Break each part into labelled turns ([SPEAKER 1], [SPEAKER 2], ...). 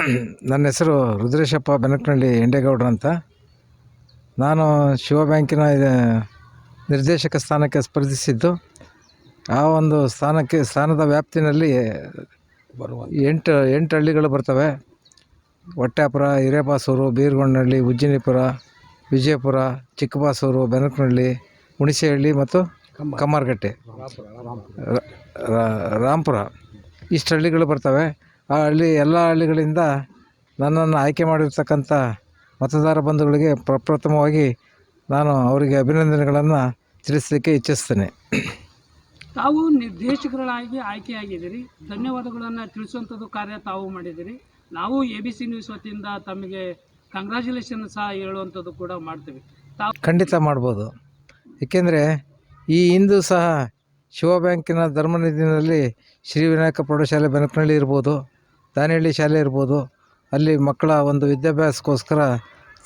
[SPEAKER 1] ನನ್ನ ಹೆಸರು ರುದ್ರೇಶಪ್ಪ ಬೆನಕನಹಳ್ಳಿ ಎಂಡೇಗೌಡ್ರ ಅಂತ. ನಾನು ಶಿವ ಬ್ಯಾಂಕಿನ ನಿರ್ದೇಶಕ ಸ್ಥಾನಕ್ಕೆ ಸ್ಪರ್ಧಿಸಿದ್ದು. ಆ ಒಂದು ಸ್ಥಾನಕ್ಕೆ, ಸ್ಥಾನದ ವ್ಯಾಪ್ತಿನಲ್ಲಿ ಎಂಟು ಎಂಟು ಹಳ್ಳಿಗಳು ಬರ್ತವೆ. ಹೊಟ್ಯಾಪುರ, ಹಿರೇಬಾಸೂರು ಬೀರ್ಗೊಂಡಹಳ್ಳಿ ಉಜ್ಜಿನಿಪುರ, ವಿಜಯಪುರ, ಚಿಕ್ಕಬಾಸೂರು, ಬೆನಕನಹಳ್ಳಿ, ಹುಣಸೆಹಳ್ಳಿ ಮತ್ತು ಕಮ್ಮಾರ್ಗಟ್ಟೆ. ರ- ರ- ರಾಂಪುರ. ಇಷ್ಟು ಹಳ್ಳಿಗಳು ಬರ್ತವೆ. ಆ ಹಳ್ಳಿ ಎಲ್ಲ ಹಳ್ಳಿಗಳಿಂದ ನನ್ನನ್ನು ಆಯ್ಕೆ ಮಾಡಿರ್ತಕ್ಕಂಥ ಮತದಾರ ಬಂಧುಗಳಿಗೆ ಪ್ರಪ್ರಥಮವಾಗಿ ನಾನು ಅವರಿಗೆ ಅಭಿನಂದನೆಗಳನ್ನು ತಿಳಿಸಲಿಕ್ಕೆ ಇಚ್ಛಿಸ್ತೇನೆ.
[SPEAKER 2] ತಾವು ನಿರ್ದೇಶಕರಾಗಿ ಆಯ್ಕೆಯಾಗಿದ್ದೀರಿ. ಧನ್ಯವಾದಗಳನ್ನು ತಿಳಿಸುವಂಥದ್ದು ಕಾರ್ಯ ತಾವು ಮಾಡಿದ್ದೀರಿ. ನಾವು ಎ ಬಿ ಸಿ ನ್ಯೂಸ್ ವತಿಯಿಂದ ತಮಗೆ ಕಂಗ್ರ್ಯಾಚುಲೇಷನ್ ಸಹ ಹೇಳುವಂಥದ್ದು ಕೂಡ ಮಾಡ್ತೀವಿ. ತಾವು
[SPEAKER 1] ಖಂಡಿತ ಮಾಡ್ಬೋದು. ಏಕೆಂದರೆ ಈ ಹಿಂದೂ ಸಹ ಶಿವ ಬ್ಯಾಂಕಿನ ಧರ್ಮನಿಧಿನಲ್ಲಿ ಶ್ರೀ ವಿನಾಯಕ ಪ್ರೌಢಶಾಲೆ ಬೆನಕನಹಳ್ಳಿ ಇರ್ಬೋದು. ದಾನಿಹಳ್ಳಿ ಶಾಲೆ ಇರ್ಬೋದು, ಅಲ್ಲಿ ಮಕ್ಕಳ ಒಂದು ವಿದ್ಯಾಭ್ಯಾಸಕ್ಕೋಸ್ಕರ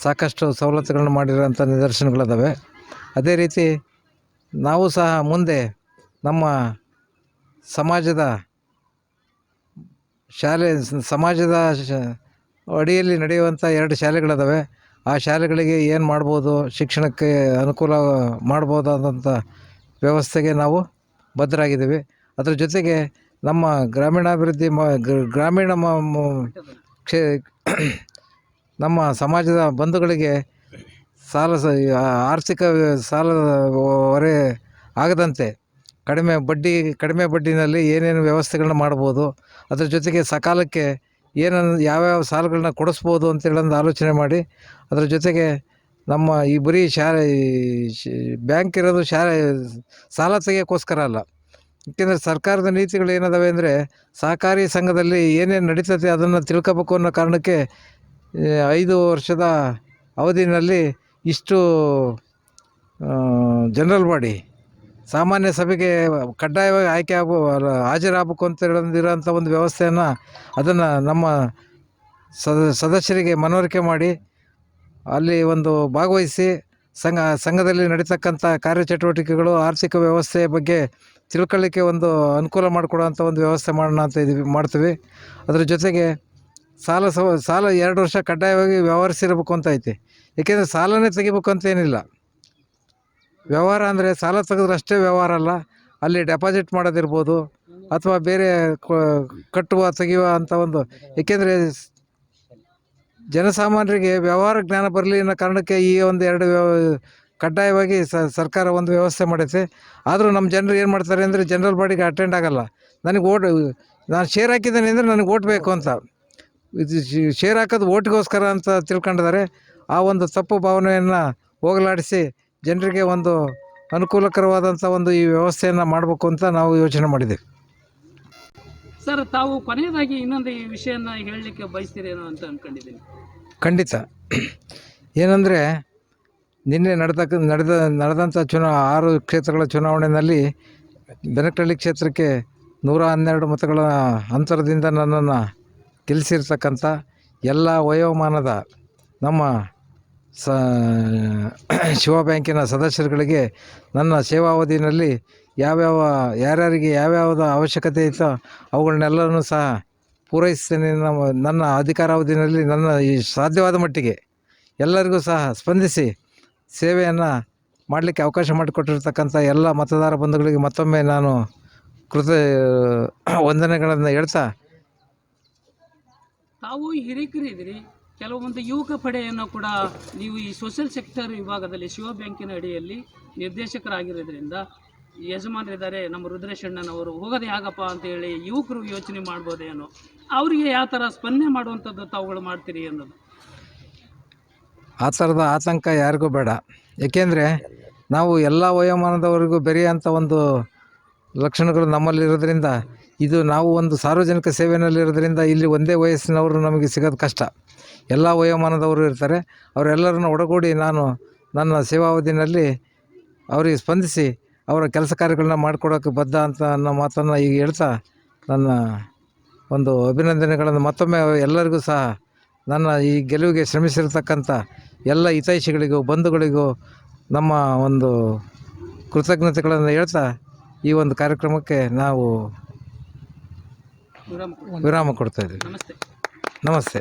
[SPEAKER 1] ಸಾಕಷ್ಟು ಸವಲತ್ತುಗಳನ್ನು ಮಾಡಿರೋಂಥ ನಿದರ್ಶನಗಳಿದ್ದಾವೆ ಅದೇ ರೀತಿ ನಾವು ಸಹ ಮುಂದೆ ನಮ್ಮ ಸಮಾಜದ ಶಾಲೆ, ಸಮಾಜದ ಅಡಿಯಲ್ಲಿ ನಡೆಯುವಂಥ ಎರಡು ಶಾಲೆಗಳಿದಾವೆ. ಆ ಶಾಲೆಗಳಿಗೆ ಏನು ಮಾಡ್ಬೋದು, ಶಿಕ್ಷಣಕ್ಕೆ ಅನುಕೂಲ ಮಾಡ್ಬೋದಾದಂಥ ವ್ಯವಸ್ಥೆಗೆ ನಾವು ಬದ್ಧರಾಗಿದ್ದೀವಿ. ಅದ್ರ ಜೊತೆಗೆ ನಮ್ಮ ಗ್ರಾಮೀಣಾಭಿವೃದ್ಧಿ ಮ ಗ್ರ- ಗ್ರಾಮೀಣ ಕ್ಷೇ, ನಮ್ಮ ಸಮಾಜದ ಬಂಧುಗಳಿಗೆ ಸಾಲ ಆರ್ಥಿಕ ಸಾಲದ ಹೊರೆ ಆಗದಂತೆ ಕಡಿಮೆ ಬಡ್ಡಿ, ಕಡಿಮೆ ಬಡ್ಡಿನಲ್ಲಿ ಏನೇನು ವ್ಯವಸ್ಥೆಗಳನ್ನ ಮಾಡ್ಬೋದು, ಅದ್ರ ಜೊತೆಗೆ ಸಕಾಲಕ್ಕೆ ಏನನ್ನು ಯಾವ್ಯಾವ ಸಾಲಗಳನ್ನ ಕೊಡಿಸ್ಬೋದು ಅಂತೇಳೊಂದು ಆಲೋಚನೆ ಮಾಡಿ, ಅದ್ರ ಜೊತೆಗೆ ನಮ್ಮ ಈ ಬರೀ ಶಾ, ಬ್ಯಾಂಕ್ ಇರೋದು ಶಾ ಸಾಲ ತೆಗಿಯೋಕ್ಕೋಸ್ಕರ ಅಲ್ಲ. ಏಕೆಂದರೆ ಸರ್ಕಾರದ ನೀತಿಗಳು ಏನದಾವೆ ಅಂದರೆ ಸಹಕಾರಿ ಸಂಘದಲ್ಲಿ ಏನೇನು ನಡೀತದೆ ಅದನ್ನು ತಿಳ್ಕೋಬೇಕು ಅನ್ನೋ ಕಾರಣಕ್ಕೆ ಐದು ವರ್ಷದ ಅವಧಿನಲ್ಲಿ ಇಷ್ಟು ಜನರಲ್ ಬಾಡಿ, ಸಾಮಾನ್ಯ ಸಭೆಗೆ ಕಡ್ಡಾಯವಾಗಿ ಆಯ್ಕೆ ಆಗೋ ಹಾಜರಾಗಬೇಕು ಅಂತ ಹೇಳೋದಿರೋಂಥ ಒಂದು ವ್ಯವಸ್ಥೆಯನ್ನು ಅದನ್ನು ನಮ್ಮ ಸದ, ಸದಸ್ಯರಿಗೆ ಮನವರಿಕೆ ಮಾಡಿ, ಅಲ್ಲಿ ಒಂದು ಭಾಗವಹಿಸಿ ಸಂಘ, ಸಂಘದಲ್ಲಿ ನಡೀತಕ್ಕಂಥ ಕಾರ್ಯಚಟುವಟಿಕೆಗಳು, ಆರ್ಥಿಕ ವ್ಯವಸ್ಥೆ ಬಗ್ಗೆ ತಿಳ್ಕೊಳ್ಳಿಕ್ಕೆ ಒಂದು ಅನುಕೂಲ ಮಾಡಿಕೊಡುವಂಥ ಒಂದು ವ್ಯವಸ್ಥೆ ಮಾಡೋಣ ಅಂತ ಇದೀವಿ, ಮಾಡ್ತೀವಿ. ಅದ್ರ ಜೊತೆಗೆ ಸಾಲ ಸವ, ಸಾಲ ಎರಡು ವರ್ಷ ಕಡ್ಡಾಯವಾಗಿ ವ್ಯವಹರಿಸಿರಬೇಕು ಅಂತ ಐತಿ. ಏಕೆಂದರೆ ಸಾಲನೇ ತೆಗಿಬೇಕು ಅಂತ ಏನಿಲ್ಲ. ವ್ಯವಹಾರ ಅಂದರೆ ಸಾಲ ತೆಗೆದ್ರೆ ಅಷ್ಟೇ ವ್ಯವಹಾರ ಅಲ್ಲ. ಅಲ್ಲಿ ಡೆಪಾಸಿಟ್ ಮಾಡೋದಿರ್ಬೋದು, ಅಥವಾ ಬೇರೆ ಕಟ್ಟುವ, ತೆಗೆಯುವ ಅಂತ ಒಂದು, ಏಕೆಂದರೆ ಜನಸಾಮಾನ್ಯರಿಗೆ ವ್ಯವಹಾರ ಜ್ಞಾನ ಬರಲಿ ಅನ್ನೋ ಕಾರಣಕ್ಕೆ ಈ ಒಂದು ಎರಡು ಕಡ್ಡಾಯವಾಗಿ ಸರ್ಕಾರ ಒಂದು ವ್ಯವಸ್ಥೆ ಮಾಡೈತೆ ಆದರೂ ನಮ್ಮ ಜನರು ಏನು ಮಾಡ್ತಾರೆ ಅಂದರೆ ಜನರಲ್ ಬಾಡಿಗೆ ಅಟೆಂಡ್ ಆಗಲ್ಲ. ನನಗೆ ಓಟ್ ನಾನು ಶೇರ್ ಹಾಕಿದ್ದೇನೆ ಅಂದರೆ ನನಗೆ ಓಟ್ ಬೇಕು ಅಂತ. ಇದು ಶೇರ್ ಹಾಕೋದು ಓಟ್ಗೋಸ್ಕರ ಅಂತ ತಿಳ್ಕೊಂಡಿದ್ದಾರೆ. ಆ ಒಂದು ತಪ್ಪು ಭಾವನೆಯನ್ನು ಹೋಗಲಾಡಿಸಿ ಜನರಿಗೆ ಒಂದು ಅನುಕೂಲಕರವಾದಂಥ ಒಂದು ಈ ವ್ಯವಸ್ಥೆಯನ್ನು ಮಾಡಬೇಕು ಅಂತ ನಾವು ಯೋಚನೆ ಮಾಡಿದ್ದೀವಿ.
[SPEAKER 2] ಸರ್, ತಾವು ಕೊನೆಯದಾಗಿ ಇನ್ನೊಂದು ಈ ವಿಷಯನ ಹೇಳಲಿಕ್ಕೆ ಬಯಸ್ತೀರೇನೋ ಅಂತ ಅಂದ್ಕೊಂಡಿದ್ದೀನಿ
[SPEAKER 1] ಖಂಡಿತ. ಏನಂದರೆ, ನಿನ್ನೆ ನಡೆದಕ್ಕ, ನಡೆದ ನಡೆದಂಥ ಚುನಾ, ಆರು ಕ್ಷೇತ್ರಗಳ ಚುನಾವಣೆಯಲ್ಲಿ ಬೆನಕಳ್ಳಿ ಕ್ಷೇತ್ರಕ್ಕೆ ನೂರ ಹನ್ನೆರಡು ಮತಗಳ ಅಂತರದಿಂದ ನನ್ನನ್ನು ಗೆಲ್ಲಿಸಿರ್ತಕ್ಕಂಥ ಎಲ್ಲ ವಯೋಮಾನದ ನಮ್ಮ ಸ, ಶಿವ ಬ್ಯಾಂಕಿನ ಸದಸ್ಯರುಗಳಿಗೆ ನನ್ನ ಸೇವಾವಧಿಯಲ್ಲಿ ಯಾವ್ಯಾವ, ಯಾರ್ಯಾರಿಗೆ ಯಾವ್ಯಾವ್ದು ಅವಶ್ಯಕತೆ ಇತ್ತೋ ಅವುಗಳನ್ನೆಲ್ಲನೂ ಸಹ ಪೂರೈಸ್ತೇನೆ ನಮ್ಮ, ನನ್ನ ಅಧಿಕಾರಾವಧಿಯಲ್ಲಿ ನನ್ನ ಈ ಸಾಧ್ಯವಾದ ಮಟ್ಟಿಗೆ ಎಲ್ಲರಿಗೂ ಸಹ ಸ್ಪಂದಿಸಿ ಸೇವೆಯನ್ನು ಮಾಡಲಿಕ್ಕೆ ಅವಕಾಶ ಮಾಡಿಕೊಟ್ಟಿರ್ತಕ್ಕಂಥ ಎಲ್ಲ ಮತದಾರ ಬಂಧುಗಳಿಗೆ ಮತ್ತೊಮ್ಮೆ ನಾನು ಕೃತ, ವಂದನೆಗಳನ್ನು ಹೇಳ್ತಾ
[SPEAKER 2] ತಾವು ಕೆಲವೊಂದು ಯುವಕ ಪಡೆಯನ್ನು ಕೂಡ ನೀವು ಈ ಸೋಷಿಯಲ್ ಸೆಕ್ಟರ್ ವಿಭಾಗದಲ್ಲಿ ಶಿವ ಬ್ಯಾಂಕಿನ ಅಡಿಯಲ್ಲಿ ನಿರ್ದೇಶಕರಾಗಿರೋದ್ರಿಂದ ಯಜಮಾನರಿದ್ದಾರೆ, ನಮ್ಮ ರುದ್ರೇಶಣ್ಣನವರು, ಹೋಗೋದೇ ಆಗಪ್ಪ ಅಂತೇಳಿ ಅಂತ ಹೇಳಿ ಯುವಕರು ಯೋಚನೆ ಮಾಡ್ಬೋದೇನೋ ಅವರಿಗೆ ಯಾವ ಥರ ಸ್ಪಂದನೆ ಮಾಡುವಂಥದ್ದು ತಾವುಗಳು ಮಾಡ್ತೀರಿ ಅನ್ನೋದು?
[SPEAKER 1] ಆ ಥರದ ಆತಂಕ ಯಾರಿಗೂ ಬೇಡ. ಏಕೆಂದರೆ ನಾವು ಎಲ್ಲ ವಯೋಮಾನದವರಿಗೂ ಬೆರೆಯುವಂಥ ಒಂದು ಲಕ್ಷಣಗಳು ನಮ್ಮಲ್ಲಿರೋದ್ರಿಂದ, ಇದು ನಾವು ಒಂದು ಸಾರ್ವಜನಿಕ ಸೇವೆಯಲ್ಲಿರೋದ್ರಿಂದ ಇಲ್ಲಿ ಒಂದೇ ವಯಸ್ಸಿನವರು ನಮಗೆ ಸಿಗೋದು ಕಷ್ಟ. ಎಲ್ಲ ವಯೋಮಾನದವರು ಇರ್ತಾರೆ. ಅವರೆಲ್ಲರನ್ನು ಒಡಗೂಡಿ ನಾನು ನನ್ನ ಸೇವಾವಧಿಯಲ್ಲಿ ಅವರಿಗೆ ಸ್ಪಂದಿಸಿ ಅವರ ಕೆಲಸ ಕಾರ್ಯಗಳನ್ನ ಮಾಡಿಕೊಡೋಕ್ಕೆ ಬದ್ಧ ಅಂತ ಅನ್ನೋ ಮಾತನ್ನು ಈಗ ಹೇಳ್ತಾ ನನ್ನ ಒಂದು ಅಭಿನಂದನೆಗಳನ್ನು ಮತ್ತೊಮ್ಮೆ ಎಲ್ಲರಿಗೂ ಸಹ ನನ್ನ ಈ ಗೆಲುವಿಗೆ ಶ್ರಮಿಸಿರ್ತಕ್ಕಂಥ ಎಲ್ಲ ಹಿತೈಷಿಗಳಿಗೂ ಬಂಧುಗಳಿಗೂ ನಮ್ಮ ಒಂದು ಕೃತಜ್ಞತೆಗಳನ್ನು ಹೇಳ್ತಾ ಈ ಒಂದು ಕಾರ್ಯಕ್ರಮಕ್ಕೆ ನಾವು
[SPEAKER 2] ವಿರಾಮ ಕೊಡ್ತಾಯಿದ್ದೀವಿ
[SPEAKER 1] ನಮಸ್ತೆ.